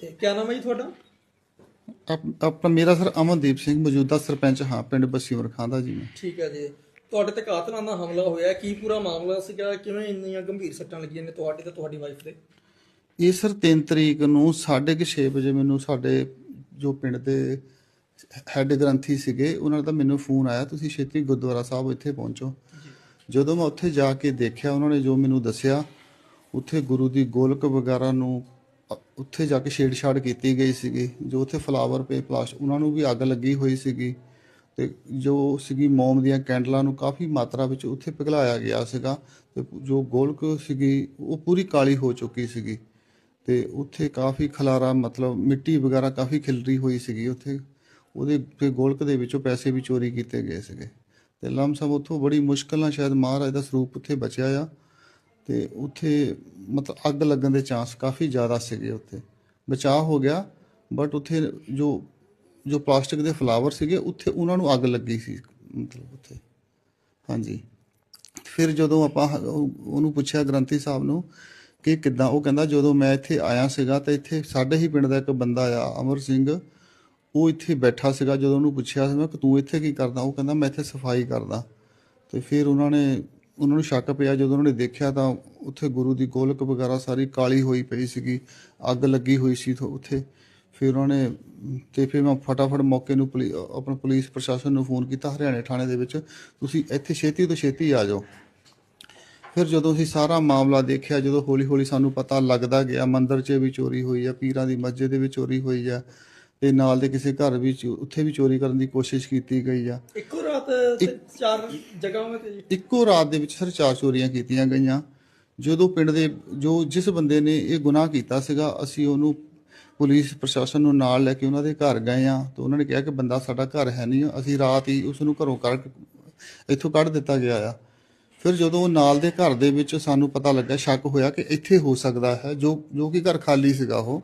ਤੇ ਕੀ ਨਾਮ ਹੈ ਜੀ ਤੁਹਾਡਾ? ਆਪ- ਆਪਣਾ ਮੇਰਾ ਸਰ ਅਮਨਦੀਪ ਸਿੰਘ ਮੌਜੂਦਾ ਸਰਪੰਚ ਹਾਂ ਪਿੰਡ ਬਸੀਵਰ ਖਾਂ ਦਾ ਜੀ ਮੈਂ। ਠੀਕ ਹੈ ਜੀ। ਤੁਹਾਡੇ ਤੇ ਕਾਤਲਾਨਾ ਹਮਲਾ ਹੋਇਆ ਕੀ ਪੂਰਾ ਮਾਮਲਾ ਸੀਗਾ? ਕਿਵੇਂ ਇੰਨੀਆਂ ਗੰਭੀਰ ਸੱਟਾਂ ਲੱਗੀਆਂ ਨੇ ਤੁਹਾਡੇ ਤੇ ਤੁਹਾਡੀ ਵਾਈਫ ਦੇ? ਇਹ ਸਰ 3 ਤਰੀਕ ਨੂੰ 6:30 ਵਜੇ ਮੈਨੂੰ ਸਾਡੇ ਜੋ ਪਿੰਡ ਦੇ ਹੈੱਡ ਗ੍ਰੰਥੀ ਸੀਗੇ ਉਹਨਾਂ ਦਾ ਮੈਨੂੰ ਫੋਨ ਆਇਆ ਤੁਸੀਂ ਛੇਤੀ ਗੁਰਦੁਆਰਾ ਸਾਹਿਬ ਇੱਥੇ ਪਹੁੰਚੋ। ਜਦੋਂ ਮੈਂ ਉੱਥੇ ਜਾ ਕੇ ਦੇਖਿਆ ਉਹਨਾਂ ਨੇ ਜੋ ਮੈਨੂੰ ਦੱਸਿਆ ਉੱਥੇ ਗੁਰੂ ਦੀ ਗੋਲਕ ਵਗੈਰਾ ਨੂੰ ਉੱਥੇ ਜਾ ਕੇ ਛੇੜਛਾੜ ਕੀਤੀ ਗਈ ਸੀਗੀ। ਜੋ ਉੱਥੇ ਫਲਾਵਰ ਪੇ ਪਲਾਸਟ ਉਹਨਾਂ ਨੂੰ ਵੀ ਅੱਗ ਲੱਗੀ ਹੋਈ ਸੀਗੀ। ਤੇ ਜੋ ਸੀਗੀ ਮੋਮ ਦੀਆਂ ਕੈਂਡਲਾਂ ਨੂੰ ਕਾਫੀ ਮਾਤਰਾ ਵਿੱਚ ਉੱਥੇ ਪਿਘਲਾਇਆ ਗਿਆ ਸੀਗਾ। ਤੇ ਜੋ ਗੋਲਕ ਸੀਗੀ, ਉਹ ਪੂਰੀ ਕਾਲੀ ਹੋ ਚੁੱਕੀ ਸੀਗੀ। ਤੇ ਉੱਥੇ ਕਾਫੀ ਖਲਾਰਾ, ਮਤਲਬ ਮਿੱਟੀ ਵਗੈਰਾ ਕਾਫੀ ਖਿਲਰੀ ਹੋਈ ਸੀਗੀ ਉੱਥੇ। ਉਹਦੇ ਫਿਰ ਗੋਲਕ ਦੇ ਵਿੱਚੋਂ ਪੈਸੇ ਵੀ ਚੋਰੀ ਕੀਤੇ ਗਏ ਸੀਗੇ। ਤੇ ਲਮਸਮ ਉੱਥੋਂ ਬੜੀ ਮੁਸ਼ਕਲ ਨਾਲ ਸ਼ਾਇਦ ਮਹਾਰਾਜ ਦਾ ਸਰੂਪ ਉੱਥੇ ਬਚਿਆ ਆ। ਤੇ ਉੱਥੇ ਮਤਲਬ ਅੱਗ ਲੱਗਣ ਦੇ ਚਾਂਸ ਕਾਫੀ ਜ਼ਿਆਦਾ ਸੀਗੇ ਉੱਥੇ। ਬਚਾਅ ਹੋ ਗਿਆ ਬਟ ਉੱਥੇ ਜੋ ਜੋ ਪਲਾਸਟਿਕ ਦੇ ਫਲਾਵਰ ਸੀਗੇ, ਉੱਥੇ ਉਹਨਾਂ ਨੂੰ ਅੱਗ ਲੱਗੀ ਸੀ, ਮਤਲਬ ਉੱਥੇ। ਹਾਂਜੀ। ਫਿਰ ਜਦੋਂ ਆਪਾਂ ਉਹਨੂੰ ਪੁੱਛਿਆ ਗ੍ਰੰਥੀ ਸਾਹਿਬ ਨੂੰ ਕਿ ਕਿੱਦਾਂ, ਉਹ ਕਹਿੰਦਾ ਜਦੋਂ ਮੈਂ ਇੱਥੇ ਆਇਆ ਸੀਗਾ ਤਾਂ ਇੱਥੇ ਸਾਡੇ ਹੀ ਪਿੰਡ ਦਾ ਇੱਕ ਬੰਦਾ ਆ ਅਮਰ ਸਿੰਘ। ਉਹ ਇੱਥੇ ਬੈਠਾ ਸੀਗਾ, ਜਦੋਂ ਉਹਨੂੰ ਪੁੱਛਿਆ ਸੀ ਮੈਂ ਕਿ ਤੂੰ ਇੱਥੇ ਕੀ ਕਰਦਾ? ਉਹ ਕਹਿੰਦਾ ਮੈਂ ਇੱਥੇ ਸਫ਼ਾਈ ਕਰਦਾ। ਤੇ ਫਿਰ ਉਹਨਾਂ ਨੇ ਉਹਨਾਂ ਨੂੰ ਸ਼ੱਕ ਪਿਆ, ਜਦੋਂ ਉਹਨਾਂ ਨੇ ਦੇਖਿਆ ਤਾਂ ਉੱਥੇ ਗੁਰੂ ਦੀ ਗੋਲਕ ਵਗੈਰਾ ਸਾਰੀ ਕਾਲੀ ਹੋਈ ਪਈ ਸੀਗੀ, ਅੱਗ ਲੱਗੀ ਹੋਈ ਸੀ ਉੱਥੇ। ਫਿਰ ਉਹਨਾਂ ਨੇ, ਤੇ ਫਿਰ ਮੈਂ ਫਟਾਫਟ ਮੌਕੇ ਨੂੰ ਪੁਲਿ- ਆਪਣਾ ਪੁਲਿਸ ਪ੍ਰਸ਼ਾਸਨ ਨੂੰ ਫੋਨ ਕੀਤਾ ਹਰਿਆਣੇ ਥਾਣੇ ਦੇ ਵਿੱਚ, ਤੁਸੀਂ ਇੱਥੇ ਛੇਤੀ ਤੋਂ ਛੇਤੀ ਆ ਜਾਓ। ਫਿਰ ਜਦੋਂ ਅਸੀਂ ਸਾਰਾ ਮਾਮਲਾ ਦੇਖਿਆ, ਜਦੋਂ ਹੌਲੀ ਹੌਲੀ ਸਾਨੂੰ ਪਤਾ ਲੱਗਦਾ ਗਿਆ, ਮੰਦਿਰ 'ਚ ਵੀ ਚੋਰੀ ਹੋਈ ਆ, ਪੀਰਾਂ ਦੀ ਮਸਜਿਦ ਦੇ ਵਿੱਚ ਚੋਰੀ ਹੋਈ ਆ, ਤੇ ਨਾਲ ਦੇ ਕਿਸੇ ਘਰ ਵਿੱਚ ਉੱਥੇ ਵੀ ਚੋਰੀ ਕਰਨ ਦੀ ਕੋਸ਼ਿਸ਼ ਕੀਤੀ ਗਈ ਆ। ਇੱਕੋ ਰਾਤ ਤੇ ਚਾਰ ਜਗ੍ਹਾਵਾਂ ਤੇ ਜੀ। ਇੱਕੋ ਰਾਤ ਦੇ ਵਿੱਚ ਸਰ ਚਾਰ ਚੋਰੀਆਂ ਕੀਤੀਆਂ ਗਈਆਂ। ਜਦੋਂ ਪਿੰਡ ਦੇ ਜੋ ਜਿਸ ਬੰਦੇ ਨੇ ਇਹ ਗੁਨਾਹ ਕੀਤਾ ਸੀਗਾ ਅਸੀਂ ਉਹਨੂੰ ਪੁਲਿਸ ਪ੍ਰਸ਼ਾਸਨ ਨੂੰ ਨਾਲ ਲੈ ਕੇ ਉਹਨਾਂ ਦੇ ਘਰ ਗਏ ਆ ਤੇ ਉਹਨਾਂ ਨੇ ਕਿਹਾ ਕਿ ਬੰਦਾ ਸਾਡਾ ਘਰ ਹੈ ਨਹੀਂ ਅਸੀਂ ਰਾਤ ਹੀ ਉਸ ਨੂੰ ਘਰੋਂ ਕੱਢ ਇੱਥੋਂ ਕੱਢ ਦਿੱਤਾ ਗਿਆ ਆ। ਫਿਰ ਜਦੋਂ ਉਹ ਨਾਲ ਦੇ ਘਰ ਦੇ ਵਿੱਚ ਸਾਨੂੰ ਪਤਾ ਲੱਗਾ ਸ਼ੱਕ ਹੋਇਆ ਕਿ ਇੱਥੇ ਹੋ ਸਕਦਾ ਹੈ ਜੋ ਜੋ ਕਿ ਘਰ ਖਾਲੀ ਸੀਗਾ ਉਹ।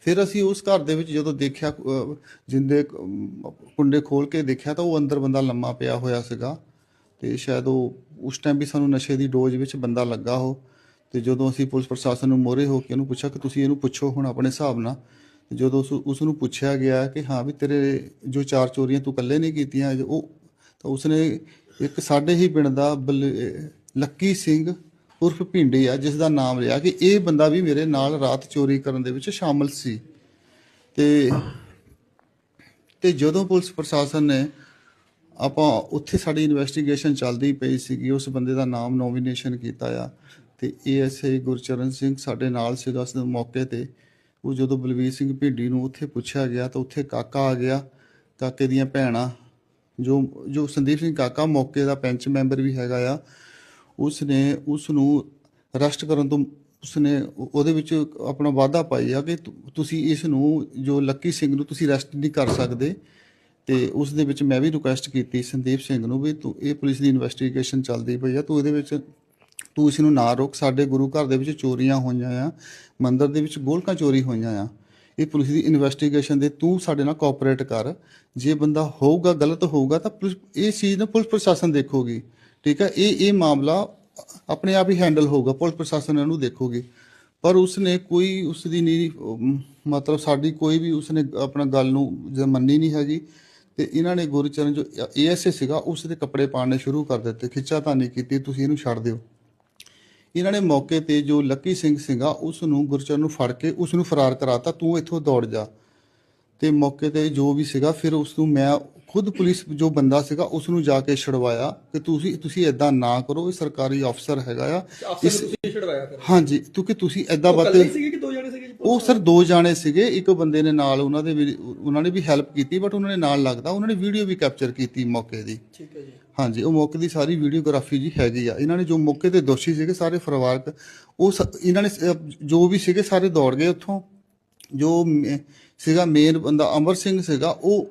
ਫਿਰ ਅਸੀਂ ਉਸ ਘਰ ਦੇ ਵਿੱਚ ਜਦੋਂ ਦੇਖਿਆ ਜਿੰਦੇ ਕੁੰਡੇ ਖੋਲ ਕੇ ਦੇਖਿਆ ਤਾਂ ਉਹ ਅੰਦਰ ਬੰਦਾ ਲੰਮਾ ਪਿਆ ਹੋਇਆ ਸੀਗਾ ਤੇ ਸ਼ਾਇਦ ਉਹ ਉਸ ਟਾਈਮ ਵੀ ਸਾਨੂੰ ਨਸ਼ੇ ਦੀ ਡੋਜ਼ ਵਿੱਚ ਬੰਦਾ ਲੱਗਾ ਹੋ ਤੇ ਜਦੋਂ ਅਸੀਂ ਪੁਲਿਸ ਪ੍ਰਸ਼ਾਸਨ ਨੂੰ ਮੋਰੇ ਹੋ ਕੇ ਉਹਨੂੰ ਪੁੱਛਿਆ ਕਿ ਤੁਸੀਂ ਇਹਨੂੰ ਪੁੱਛੋ ਹੁਣ ਆਪਣੇ ਹਿਸਾਬ ਨਾਲ, ਤੇ ਜਦੋਂ ਉਸ ਉਸ ਨੂੰ ਪੁੱਛਿਆ ਗਿਆ ਕਿ ਹਾਂ ਵੀ ਤੇਰੇ ਜੋ ਚਾਰ ਚੋਰੀਆਂ ਤੂੰ ਇਕੱਲੇ ਨਹੀਂ ਕੀਤੀਆਂ, ਉਹ ਤਾਂ ਉਸਨੇ ਇੱਕ ਸਾਡੇ ਹੀ ਪਿੰਡ ਦਾ ਬਲ- ਲੱਕੀ ਸਿੰਘ ਉਰਫ ਭਿੰਡੀ ਆ, ਜਿਸ ਦਾ ਨਾਮ ਲਿਆ ਕਿ ਇਹ ਬੰਦਾ ਵੀ ਮੇਰੇ ਨਾਲ ਰਾਤ ਚੋਰੀ ਕਰਨ ਦੇ ਵਿੱਚ ਸ਼ਾਮਲ ਸੀ। ਤੇ ਤੇ ਜਦੋਂ ਪੁਲਿਸ ਪ੍ਰਸ਼ਾਸਨ ਨੇ ਆਪਾਂ ਉੱਥੇ ਸਾਡੀ ਇਨਵੈਸਟੀਗੇਸ਼ਨ ਚੱਲਦੀ ਪਈ ਸੀਗੀ, ਉਸ ਬੰਦੇ ਦਾ ਨਾਮ ਨੋਮੀਨੇਸ਼ਨ ਕੀਤਾ ਆ ਤੇ ਏਐਸਆਈ ਗੁਰਚਰਨ ਸਿੰਘ ਸਾਡੇ ਨਾਲ ਸੀਗਾ ਉਸ ਮੌਕੇ ਤੇ। ਉਹ ਜਦੋਂ ਬਲਵੀਰ ਸਿੰਘ ਭਿੰਡੀ ਨੂੰ ਉੱਥੇ ਪੁੱਛਿਆ ਗਿਆ ਤਾਂ ਉੱਥੇ ਕਾਕਾ ਆ ਗਿਆ, ਕਾਕੇ ਦੀਆਂ ਭੈਣਾਂ, ਜੋ ਜੋ ਸੰਦੀਪ ਸਿੰਘ ਕਾਕਾ ਮੌਕੇ ਦਾ ਪੈਂਚ ਮੈਂਬਰ ਵੀ ਹੈਗਾ ਆ ਉਸ ਨੇ ਉਸ ਨੂੰ ਅਰੈਸਟ ਕਰਨ ਤੋਂ ਉਸਨੇ ਉਹ- ਉਹਦੇ ਵਿੱਚ ਆਪਣਾ ਵਾਅਦਾ ਪਾਈ ਆ ਕਿ ਤੁ- ਤੁਸੀਂ ਇਸ ਨੂੰ ਜੋ ਲੱਕੀ ਸਿੰਘ ਨੂੰ ਤੁਸੀਂ ਅਰੈਸਟ ਨਹੀਂ ਕਰ ਸਕਦੇ, ਤੇ ਉਸ ਦੇ ਵਿੱਚ ਮੈਂ ਵੀ ਰਿਕੁਐਸਟ ਕੀਤੀ ਸੰਦੀਪ ਸਿੰਘ ਨੂੰ ਵੀ ਤੂੰ, ਇਹ ਪੁਲਿਸ ਦੀ ਇਨਵੈਸਟੀਗੇਸ਼ਨ ਚੱਲਦੀ ਪਈ ਆ, ਤੂੰ ਇਹਦੇ ਵਿੱਚ, ਤੂੰ ਇਸ ਨੂੰ ਨਾ ਰੋਕ, ਸਾਡੇ ਗੁਰੂ ਘਰ ਦੇ ਵਿੱਚ ਚੋਰੀਆਂ ਹੋਈਆਂ ਆ, ਮੰਦਿਰ ਦੇ ਵਿੱਚ ਗੋਲਕਾਂ ਚੋਰੀ ਹੋਈਆਂ ਆ, ਇਹ ਪੁਲਿਸ ਦੀ ਇਨਵੈਸਟੀਗੇਸ਼ਨ ਦੇ, ਤੂੰ ਸਾਡੇ ਨਾਲ ਕੋਆਪਰੇਟ ਕਰ, ਜੇ ਬੰਦਾ ਹੋਊਗਾ, ਗਲਤ ਹੋਊਗਾ ਤਾਂ ਪੁਲਿਸ, ਇਹ ਚੀਜ਼ ਨਾ ਪੁਲਿਸ ਪ੍ਰਸ਼ਾਸਨ ਦੇਖੋਗੀ। ਠੀਕ ਹੈ? ਇਹ ਇਹ ਮਾਮਲਾ ਆਪਣੇ ਆਪ ਹੀ ਹੈਂਡਲ ਹੋਊਗਾ, ਪੁਲਿਸ ਪ੍ਰਸ਼ਾਸਨ ਇਹਨੂੰ ਦੇਖੋਗੇ। ਪਰ ਉਸਨੇ ਕੋਈ ਉਸ ਦੀ ਨਹੀਂ ਮਤਲਬ ਸਾਡੀ ਕੋਈ ਵੀ ਉਸਨੇ ਆਪਣਾ ਗੱਲ ਨੂੰ ਮੰਨੀ ਨਹੀਂ ਹੈਗੀ, ਤੇ ਇਹਨਾਂ ਨੇ ਗੁਰਚਰਨ ਜੋ ਏਐਸਏ ਸੀਗਾ ਉਸ ਦੇ ਕੱਪੜੇ ਪਾੜਨੇ ਸ਼ੁਰੂ ਕਰ ਦਿੱਤੇ ਖਿੱਚਾ ਤਾਂ ਨਹੀਂ ਕੀਤੀ, ਤੁਸੀਂ ਇਹਨੂੰ ਛੱਡ ਦਿਓ। ਇਹਨਾਂ ਨੇ ਮੌਕੇ ਤੇ ਜੋ ਲੱਕੀ ਸਿੰਘ ਸੀਗਾ ਉਸ ਨੂੰ ਗੁਰਚਰਨ ਨੂੰ ਫੜ ਕੇ ਉਸ ਨੂੰ ਫਰਾਰ ਕਰਾਤਾ, ਤੂੰ ਇੱਥੋਂ ਦੌੜ ਜਾ। ਤੇ ਮੌਕੇ ਤੇ ਜੋ ਵੀ ਸੀਗਾ, ਫਿਰ ਉਸ ਨੂੰ ਮੈਂ ਖੁਦ ਪੁਲਿਸ ਜੋ ਬੰਦਾ ਸੀਗਾ ਉਸ ਨੂੰ ਜਾ ਕੇ ਛਡਵਾਇਆ ਕਿ ਤੁਸੀਂ ਤੁਸੀਂ ਐਦਾਂ ਨਾ ਕਰੋ ਇਹ ਸਰਕਾਰੀ ਅਫਸਰ ਹੈਗਾ ਆ। ਤੁਸੀਂ ਛਡਵਾਇਆ ਫਿਰ? ਹਾਂਜੀ ਕਿਉਂਕਿ ਤੁਸੀਂ ਐਦਾਂ ਬਾਤ ਇਕੱਲੇ ਹੀ ਸੀਗੇ ਕਿ ਦੋ ਜਣੇ ਸੀਗੇ ਜੀ ਉਹ ਸਰ ਦੋ ਜਾਣੇ ਸੀਗੇ ਇੱਕ ਬੰਦੇ ਨੇ ਨਾਲ ਉਹਨਾਂ ਦੇ ਵੀ ਉਹਨਾਂ ਨੇ ਵੀ ਹੈਲਪ ਕੀਤੀ ਬਟ ਉਹਨਾਂ ਨੇ ਨਾਲ ਲੱਗਦਾ ਉਹਨਾਂ ਨੇ ਵੀਡੀਓ ਵੀ ਕੈਪਚਰ ਕੀਤੀ ਮੌਕੇ ਦੀ। ਠੀਕ ਹੈ ਜੀ। ਹਾਂਜੀ ਉਹ ਮੌਕੇ ਦੀ ਸਾਰੀ ਵੀਡੀਓਗ੍ਰਾਫੀ ਜੀ ਹੈਗੀ ਆ। ਇਹਨਾਂ ਨੇ ਜੋ ਮੌਕੇ ਤੇ ਦੋਸ਼ੀ ਸੀਗੇ ਸਾਰੇ ਪਰਿਵਾਰਕ ਉਹ ਸ- ਇਹਨਾਂ ਨੇ ਸ- ਜੋ ਵੀ ਸੀਗੇ ਸਾਰੇ ਦੌੜ ਗਏ ਉੱਥੋਂ। ਜੋ ਮੇ- ਸੀਗਾ ਮੇਨ ਬੰਦਾ ਅਮਰ ਸਿੰਘ ਸੀਗਾ ਉਹ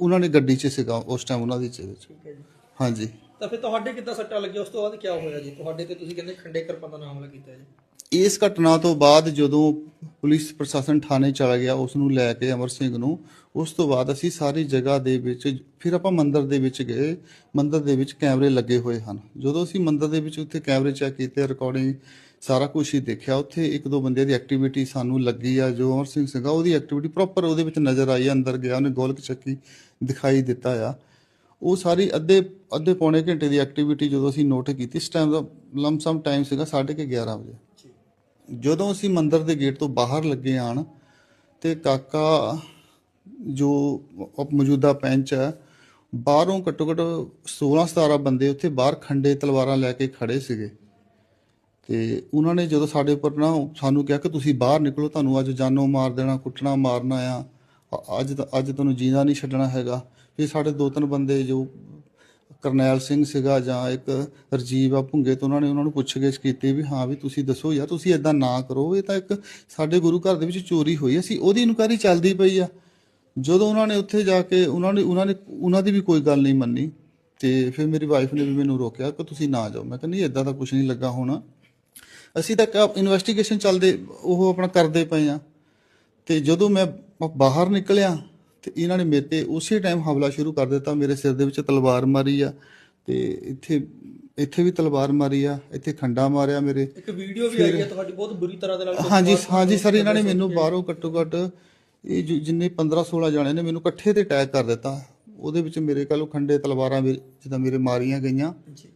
ਉਹਨਾਂ ਨੇ ਗੱਡੀ 'ਚ ਸੀਗਾ ਉਸ ਟਾਈਮ ਉਹਨਾਂ ਦੀ 'ਚ ਵਿੱਚ। ਠੀਕ ਹੈ ਜੀ। ਹਾਂਜੀ। ਤਾਂ ਫਿਰ ਤੁਹਾਡੇ ਕਿੱਦਾਂ ਸੱਟਾਂ ਲੱਗੀਆਂ? ਉਸ ਤੋਂ ਬਾਅਦ ਕੀ ਹੋਇਆ ਜੀ? ਤੁਹਾਡੇ ਤੇ ਤੁਸੀਂ ਕਹਿੰਦੇ ਖੰਡੇ ਕਰਪਾਨ ਦਾ ਨਾਮ ਕੀਤਾ ਜੀ। ਇਸ ਘਟਨਾ ਤੋਂ ਬਾਅਦ ਜਦੋਂ ਪੁਲਿਸ ਪ੍ਰਸ਼ਾਸਨ ਥਾਣੇ ਚਲਾ ਗਿਆ ਉਸ ਨੂੰ ਲੈ ਕੇ ਅਮਰ ਸਿੰਘ ਨੂੰ ਉਸ ਤੋਂ ਬਾਅਦ ਅਸੀਂ ਸਾਰੀ ਜਗ੍ਹਾ ਦੇ ਵਿੱਚ ਫਿਰ ਆਪਾਂ ਮੰਦਿਰ ਦੇ ਵਿੱਚ ਗਏ। ਮੰਦਿਰ ਦੇ ਵਿੱਚ ਕੈਮਰੇ ਲੱਗੇ ਹੋਏ ਹਨ। ਜਦੋਂ ਅਸੀਂ ਮੰਦਿਰ ਦੇ ਵਿੱਚ ਉੱਥੇ ਕੈਮਰੇ ਚੈੱਕ ਕੀਤੇ ਰਿਕਾਰਡਿੰਗ ਸਾਰਾ ਕੁਝ ਹੀ ਦੇਖਿਆ। ਉੱਥੇ ਇੱਕ ਦੋ ਬੰਦੇ ਦੀ ਐਕਟੀਵਿਟੀ ਸਾਨੂੰ ਲੱਗੀ ਆ ਜੋ ਅਮਰ ਸਿੰਘ ਸੀਗਾ ਉਹਦੀ ਐਕਟੀਵਿਟੀ ਪ੍ਰੋਪਰ ਉਹਦੇ ਵਿੱਚ ਨਜ਼ਰ ਆਈ ਅੰਦਰ ਗਿਆ ਉਹਨੇ ਗੋਲਕ ਚੱਕੀ ਦਿਖਾਈ ਦਿੱਤਾ ਆ। ਉਹ ਸਾਰੀ ਅੱਧੇ ਅੱਧੇ ਪੌਣੇ ਘੰਟੇ ਦੀ ਐਕਟੀਵਿਟੀ ਜਦੋਂ ਅਸੀਂ ਨੋਟ ਕੀਤੀ ਇਸ ਟਾਈਮ ਦਾ ਲਮਸਮ ਟਾਈਮ ਸੀਗਾ 11:30 ਵਜੇ। ਜਦੋਂ ਅਸੀਂ ਮੰਦਿਰ ਦੇ ਗੇਟ ਤੋਂ ਬਾਹਰ ਲੱਗੇ ਆਣ ਤੇ ਕਾਕਾ ਜੋ ਮੌਜੂਦਾ ਪੈਂਚ ਹੈ ਬਾਹਰੋਂ ਘੱਟੋ ਘੱਟ 16 17 ਬੰਦੇ ਉੱਥੇ ਬਾਹਰ ਖੰਡੇ ਤਲਵਾਰਾਂ ਲੈ ਕੇ ਖੜੇ ਸੀਗੇ। ਤੇ ਉਹਨਾਂ ਨੇ ਜਦੋਂ ਸਾਡੇ ਉੱਪਰ ਨਾ ਸਾਨੂੰ ਕਿਹਾ ਕਿ ਤੁਸੀਂ ਬਾਹਰ ਨਿਕਲੋ, ਤੁਹਾਨੂੰ ਅੱਜ ਜਾਨੋਂ ਮਾਰ ਦੇਣਾ, ਕੁੱਟਣਾ, ਮਾਰਨਾ ਆ ਅੱਜ ਤਾਂ- ਅੱਜ ਤੁਹਾਨੂੰ ਜੀਣਾ ਨਹੀਂ ਛੱਡਣਾ ਹੈਗਾ। ਫਿਰ ਸਾਡੇ ਦੋ ਤਿੰਨ ਬੰਦੇ ਜੋ ਕਰਨੈਲ ਸਿੰਘ ਸੀਗਾ ਜਾਂ ਇੱਕ ਰਜੀਵ ਆ ਭੁੰਗੇ ਤੋਂ ਉਹਨਾਂ ਨੇ ਉਹਨਾਂ ਨੂੰ ਪੁੱਛਗਿੱਛ ਕੀਤੀ ਵੀ ਹਾਂ ਵੀ ਤੁਸੀਂ ਦੱਸੋ ਯਾਰ, ਤੁਸੀਂ ਇਦਾਂ ਨਾ ਕਰੋ। ਇਹ ਤਾਂ ਇੱਕ ਸਾਡੇ ਗੁਰੂ ਘਰ ਦੇ ਵਿੱਚ ਚੋਰੀ ਹੋਈ ਅਸੀਂ ਉਹਦੀ ਇਨਕੁਆਇਰੀ ਚੱਲਦੀ ਪਈ ਆ। ਜਦੋਂ ਉਹਨਾਂ ਨੇ ਉੱਥੇ ਜਾ ਕੇ ਉਹਨਾਂ ਨੇ ਉਹਨਾਂ ਨੇ, ਉਹਨਾਂ ਦੀ ਵੀ ਕੋਈ ਗੱਲ ਨਹੀਂ ਮੰਨੀ। ਤੇ ਫਿਰ ਮੇਰੀ ਵਾਈਫ ਨੇ ਵੀ ਮੈਨੂੰ ਰੋਕਿਆ ਕਿ ਤੁਸੀਂ ਨਾ ਜਾਓ। ਮੈਂ ਕਹਿੰਦੀ ਇਦਾਂ ਦਾ ਕੁਝ ਨਹੀਂ ਲੱਗਾ ਹੋਣਾ। ਅਸੀਂ ਤਾਂ ਇਨਵੈਸਟੀਗੇਸ਼ਨ ਚੱਲਦੇ ਉਹ ਆਪਣਾ ਕਰਦੇ ਪਏ ਆ ਤੇ ਜਦੋਂ ਮੈਂ ਬਾਹਰ ਨਿਕਲਿਆ ਤੇ ਇਹਨਾਂ ਨੇ ਮੇਰੇ ਤੇ ਉਸੇ ਟਾਈਮ ਹਮਲਾ ਸ਼ੁਰੂ ਕਰ ਦਿੱਤਾ। ਮੇਰੇ ਸਿਰ ਦੇ ਵਿੱਚ ਤਲਵਾਰ ਮਾਰੀ ਆ ਤੇ ਇੱਥੇ ਇੱਥੇ ਵੀ ਤਲਵਾਰ ਮਾਰੀ ਆ ਇੱਥੇ ਖੰਡਾ ਮਾਰਿਆ ਮੇਰੇ। ਇੱਕ ਵੀਡੀਓ ਵੀ ਆਈ ਹੈ ਤੁਹਾਡੀ ਬਹੁਤ ਬੁਰੀ ਤਰ੍ਹਾਂ ਦੇ ਨਾਲ ਹਾਂਜੀ ਹਾਂਜੀ ਸਰ ਇਹਨਾਂ ਨੇ ਮੈਨੂੰ ਬਾਹਰੋਂ ਘੱਟੋ ਘੱਟ ਇਹ ਜਿੰਨੇ 15 16 ਜਾਣੇ ਨੇ ਮੈਨੂੰ ਇਕੱਠੇ ਤੇ ਅਟੈਕ ਕਰ ਦਿੱਤਾ। ਉਹਦੇ ਵਿੱਚ ਮੇਰੇ ਕੋਲੋਂ ਖੰਡੇ ਤਲਵਾਰਾਂ ਵੀ ਜਿੱਦਾਂ ਮੇਰੇ ਮਾਰੀਆਂ ਗਈਆਂ। ਜੀ।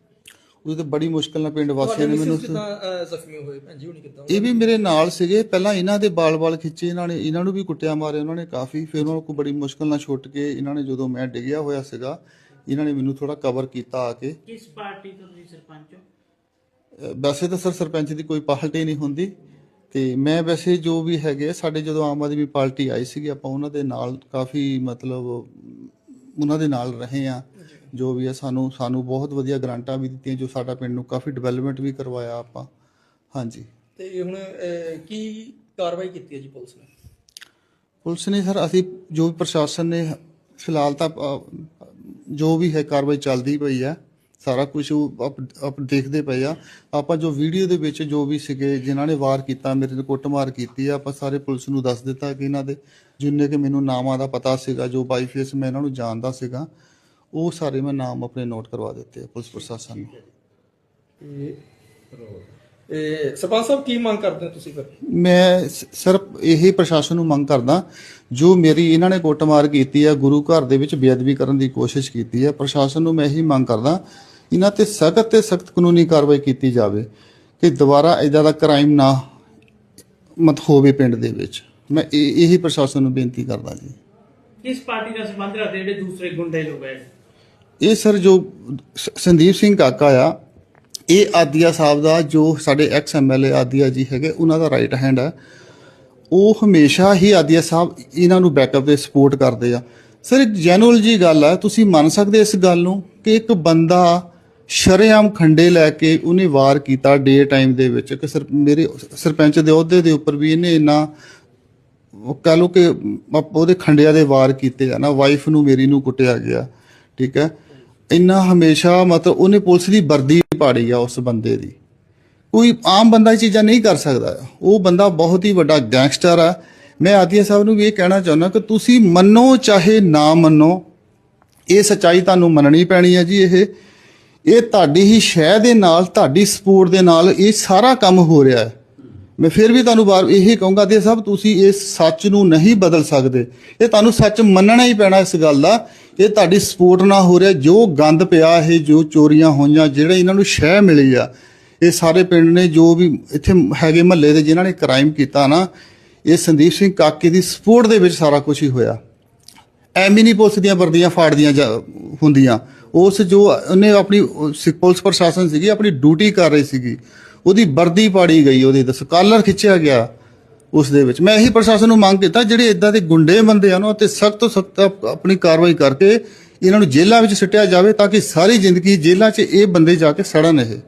ਉਹਦੇ ਤੇ ਬੜੀ ਮੁਸ਼ਕਲ ਨਾਲ ਪਿੰਡ ਵਾਸੀਆਂ ਨੇ ਮੈਨੂੰ ਜ਼ਖਮੀ ਹੋਏ ਭੈਣ ਜੀ ਹੁਣੀ ਕਿਦਾਂ? ਇਹ ਵੀ ਮੇਰੇ ਨਾਲ ਸੀਗੇ ਪਹਿਲਾਂ ਇਹਨਾਂ ਦੇ ਬਾਲ-ਬਾਲ ਖਿੱਚੇ ਇਹਨਾਂ ਨੇ ਇਹਨਾਂ ਨੂੰ ਵੀ ਕੁੱਟਿਆ ਮਾਰਿਆ ਉਹਨਾਂ ਨੇ ਕਾਫੀ ਫਿਰ ਉਹਨਾਂ ਨੂੰ ਬੜੀ ਮੁਸ਼ਕਲ ਨਾਲ ਛੁੱਟ ਕੇ ਇਹਨਾਂ ਨੇ ਜਦੋਂ ਮੈਂ ਡਿੱਗਿਆ ਹੋਇਆ ਸੀਗਾ ਇਹਨਾਂ ਨੇ ਮੈਨੂੰ ਥੋੜਾ ਕਵਰ ਕੀਤਾ ਆ ਕੇ। ਕਿਸ ਪਾਰਟੀ ਤੋਂ ਤੁਸੀਂ ਸਰਪੰਚ ਹੋ? ਵੈਸੇ ਤਾਂ ਸਰ ਸਰਪੰਚ ਦੀ ਕੋਈ ਪਾਰਟੀ ਨਹੀਂ ਹੁੰਦੀ ਤੇ ਮੈਂ ਵੈਸੇ ਜੋ ਵੀ ਹੈਗੇ ਸਾਡੇ ਜਦੋਂ ਆਮ ਆਦਮੀ ਪਾਰਟੀ ਆਈ ਸੀਗੀ ਆਪਾਂ ਉਹਨਾਂ ਦੇ ਨਾਲ ਕਾਫੀ ਮਤਲਬ ਉਹਨਾਂ ਦੇ ਨਾਲ ਰਹੇ ਆ। ਜੋ ਵੀ ਹੈ ਸਾਨੂੰ ਸਾਨੂੰ ਬਹੁਤ ਵਧੀਆ ਗ੍ਰਾਂਟਾਂ ਵੀ ਦਿੱਤੀਆਂ ਜੋ ਸਾਡਾ ਪਿੰਡ ਨੂੰ ਕਾਫੀ ਡਿਵੈਲਪਮੈਂਟ ਵੀ ਕਰਵਾਇਆ ਆਪਾਂ। ਹਾਂਜੀ। ਤੇ ਇਹ ਹੁਣ ਅਹ, ਕੀ ਕਾਰਵਾਈ ਕੀਤੀ ਹੈ ਜੀ ਪੁਲਿਸ ਨੇ? ਪੁਲਿਸ ਨੇ ਸਰ ਅਸੀਂ ਜੋ ਵੀ ਪ੍ਰਸ਼ਾਸਨ ਨੇ ਫਿਲਹਾਲ ਤਾਂ ਜੋ ਵੀ ਹੈ ਕਾਰਵਾਈ ਚੱਲਦੀ ਪਈ ਆ ਸਾਰਾ ਕੁਝ ਆਪ ਦੇਖਦੇ ਪਏ ਆ। ਆਪਾਂ ਜੋ ਵੀਡੀਓ ਦੇ ਵਿੱਚ ਜੋ ਵੀ ਸੀਗੇ ਜਿਨ੍ਹਾਂ ਨੇ ਵਾਰ ਕੀਤਾ ਮੇਰੇ ਤੇ ਕੁੱਟਮਾਰ ਕੀਤੀ ਆ ਆਪਾਂ ਸਾਰੇ ਪੁਲਿਸ ਨੂੰ ਦੱਸ ਦਿੱਤਾ ਕਿ ਇਹਨਾਂ ਦੇ ਜਿੰਨੇ ਕਿ ਮੈਨੂੰ ਨਾਮਾਂ ਦਾ ਪਤਾ ਸੀਗਾ ਜੋ ਬਾਈ ਫੇਸ ਮੈਂ ਇਹਨਾਂ ਨੂੰ ਜਾਣਦਾ ਸੀਗਾ ਉਹ ਸਾਰੇ ਮੈਂ ਨਾਮ ਆਪਣੇ ਨੋਟ ਕਰਵਾ ਦਿੱਤੇ ਆ ਪੁਲਿਸ ਪ੍ਰਸ਼ਾਸਨ ਨੂੰ। ਤੇ ਇਹ ਸਰਪੰਚ ਸਾਹਿਬ ਕੀ ਮੰਗ ਕਰਦੇ ਹੋ ਤੁਸੀਂ ਫਿਰ? ਮੈਂ ਸ- ਸਿਰਫ ਇਹੀ ਪ੍ਰਸ਼ਾਸਨ ਨੂੰ ਮੰਗ ਕਰਦਾ ਜੋ ਮੇਰੀ ਇਹਨਾਂ ਨੇ ਕੁੱਟਮਾਰ ਕੀਤੀ ਹੈ ਗੁਰੂ ਘਰ ਦੇ ਵਿੱਚ ਬੇਅਦਬੀ ਕਰਨ ਦੀ ਕੋਸ਼ਿਸ਼ ਕੀਤੀ ਹੈ ਪ੍ਰਸ਼ਾਸਨ ਨੂੰ ਮੈਂ ਇਹੀ ਮੰਗ ਕਰਦਾ ਇਹਨਾਂ ਤੇ ਸਖਤ ਤੇ ਸਖਤ ਕਾਨੂੰਨੀ ਕਾਰਵਾਈ ਕੀਤੀ ਜਾਵੇ ਕਿ ਦੁਬਾਰਾ ਇਦਾਂ ਦਾ ਕ੍ਰਾਈਮ ਨਾ ਮਤ ਹੋਵੇ ਪਿੰਡ ਦੇ ਵਿੱਚ। ਮੈਂ ਇਹ- ਇਹੀ ਪ੍ਰਸ਼ਾਸਨ ਨੂੰ ਬੇਨਤੀ ਕਰਦਾ ਜੀ। ਕਿਸ ਪਾਰਟੀ ਦਾ ਸੰਬੰਧ ਰੱਖਦੇ ਜਿਹੜੇ ਦੂਸਰੇ ਗੁੰਡੇ ਲੋਕ ਹੈ? ਇਹ ਸਰ ਜੋ ਸੰਦੀਪ ਸਿੰਘ ਕਾਕਾ ਆ, ਇਹ ਆਦੀਆ ਸਾਹਿਬ ਦਾ ਜੋ ਸਾਡੇ ਐਕਸ ਐਮਐਲਏ ਆਦੀਆ ਜੀ ਹੈਗੇ, ਉਹਨਾਂ ਦਾ ਰਾਈਟ ਹੈਂਡ ਹੈ ਉਹ ਹਮੇਸ਼ਾ ਹੀ ਆਦੀਆ ਸਾਹਿਬ ਇਹਨਾਂ ਨੂੰ ਬੈਕਅਪ ਤੇ ਸਪੋਰਟ ਕਰਦੇ ਆ। ਸਰ, ਇੱਕ ਜੈਨੂਅਲ ਜੀ ਗੱਲ ਹੈ ਤੁਸੀਂ ਮੰਨ ਸਕਦੇ ਇਸ ਗੱਲ ਨੂੰ ਕਿ ਇੱਕ ਬੰਦਾ ਸ਼ਰੇਆਮ ਖੰਡੇ ਲੈ ਕੇ ਉਹਨੇ ਵਾਰ ਕੀਤਾ ਡੇ ਟਾਈਮ ਦੇ ਵਿੱਚ, ਕਿ ਸਰ ਮੇਰੇ ਸਰਪੰਚ ਦੇ ਅਹੁਦੇ ਦੇ ਉੱਪਰ ਵੀ ਇਹਨੇ ਇੰਨਾ ਉਹ ਕਹ ਲੋ ਕਿ ਉਹਦੇ ਖੰਡਿਆਂ ਦੇ ਵਾਰ ਕੀਤੇ ਆ ਨਾ ਵਾਈਫ ਨੂੰ ਮੇਰੀ ਨੂੰ ਕੁੱਟਿਆ ਗਿਆ, ਠੀਕ ਹੈ। ਇੰਨਾ ਹਮੇਸ਼ਾ ਮਤਲਬ ਉਹਨੇ ਪੁਲਿਸ ਦੀ ਵਰਦੀ ਪਾੜੀ ਆ ਉਸ ਬੰਦੇ ਦੀ। ਕੋਈ ਆਮ ਬੰਦਾ ਇਹ ਚੀਜ਼ਾਂ ਨਹੀਂ ਕਰ ਸਕਦਾ। ਉਹ ਬੰਦਾ ਬਹੁਤ ਹੀ ਵੱਡਾ ਗੈਂਗਸਟਰ ਆ। ਮੈਂ ਆਦੀਆ ਸਾਹਿਬ ਨੂੰ ਵੀ ਇਹ ਕਹਿਣਾ ਚਾਹੁੰਦਾ ਕਿ ਤੁਸੀਂ ਮੰਨੋ ਚਾਹੇ ਨਾ ਮੰਨੋ, ਇਹ ਸੱਚਾਈ ਤੁਹਾਨੂੰ ਮੰਨਣੀ ਪੈਣੀ ਹੈ ਜੀ ਇਹ। ਇਹ ਤੁਹਾਡੀ ਹੀ ਸ਼ਹਿ ਦੇ ਨਾਲ, ਤੁਹਾਡੀ ਸਪੋਰਟ ਦੇ ਨਾਲ ਇਹ ਸਾਰਾ ਕੰਮ ਹੋ ਰਿਹਾ ਹੈ। ਮੈਂ ਫਿਰ ਵੀ ਤੁਹਾਨੂੰ ਬਾਰ ਇਹੀ ਕਹੂੰਗਾ ਤੇ ਸਾਹਿਬ, ਤੁਸੀਂ ਇਸ ਸੱਚ ਨੂੰ ਨਹੀਂ ਬਦਲ ਸਕਦੇ। ਇਹ ਤੁਹਾਨੂੰ ਸੱਚ ਮੰਨਣਾ ਹੀ ਪੈਣਾ ਇਸ ਗੱਲ ਦਾ ਇਹ ਤੁਹਾਡੀ ਸਪੋਰਟ ਨਾ ਹੋ ਰਿਹਾ, ਜੋ ਗੰਦ ਪਿਆ ਇਹ, ਜੋ ਚੋਰੀਆਂ ਹੋਈਆਂ, ਜਿਹੜੇ ਇਹਨਾਂ ਨੂੰ ਸ਼ਹਿ ਮਿਲੀ ਆ, ਇਹ ਸਾਰੇ ਪਿੰਡ ਨੇ ਜੋ ਵੀ ਇੱਥੇ ਹੈਗੇ ਮਹੱਲੇ ਦੇ ਜਿਨ੍ਹਾਂ ਨੇ ਕ੍ਰਾਈਮ ਕੀਤਾ ਨਾ, ਇਹ ਸੰਦੀਪ ਸਿੰਘ ਕਾਕੇ ਦੀ ਸਪੋਰਟ ਦੇ ਵਿੱਚ ਸਾਰਾ ਕੁਝ ਹੀ ਹੋਇਆ। ਐਵੇਂ ਨਹੀਂ ਪੁਲਿਸ ਦੀਆਂ ਵਰਦੀਆਂ ਫਾੜਦੀਆਂ ਜਾ- ਹੁੰਦੀਆਂ। ਉਸ ਜੋ ਉਹਨੇ ਆਪਣੀ ਪੁਲਿਸ ਪ੍ਰਸ਼ਾਸਨ ਸੀਗੀ, ਆਪਣੀ ਡਿਊਟੀ ਕਰ ਰਹੀ ਸੀਗੀ, ਉਹਦੀ ਵਰਦੀ ਪਾੜੀ ਗਈ ਉਹਦੇ, ਦੱਸ, ਕਾਲਰ ਖਿੱਚਿਆ ਗਿਆ। ਉਸ ਦੇ ਵਿੱਚ। ਮੈਂ ਇਹੀ ਪ੍ਰਸ਼ਾਸਨ ਨੂੰ ਮੰਗ ਕੀਤਾ, ਜਿਹੜੇ ਇਦਾਂ ਦੇ ਗੁੰਡੇ ਬੰਦੇ ਹਨ ਉਹ ਤੇ ਸਖਤ ਤੋਂ ਸਖਤ ਆਪਣੀ ਕਾਰਵਾਈ ਕਰਕੇ ਇਹਨਾਂ ਨੂੰ ਜੇਲ੍ਹਾਂ ਵਿੱਚ ਸਿੱਟਿਆ ਜਾਵੇ, ਤਾਂ ਕਿ ਸਾਰੀ ਜ਼ਿੰਦਗੀ ਜੇਲ੍ਹਾਂ 'ਚ ਇਹ ਬੰਦੇ ਜਾ ਕੇ ਸੜਨ ਇਹ।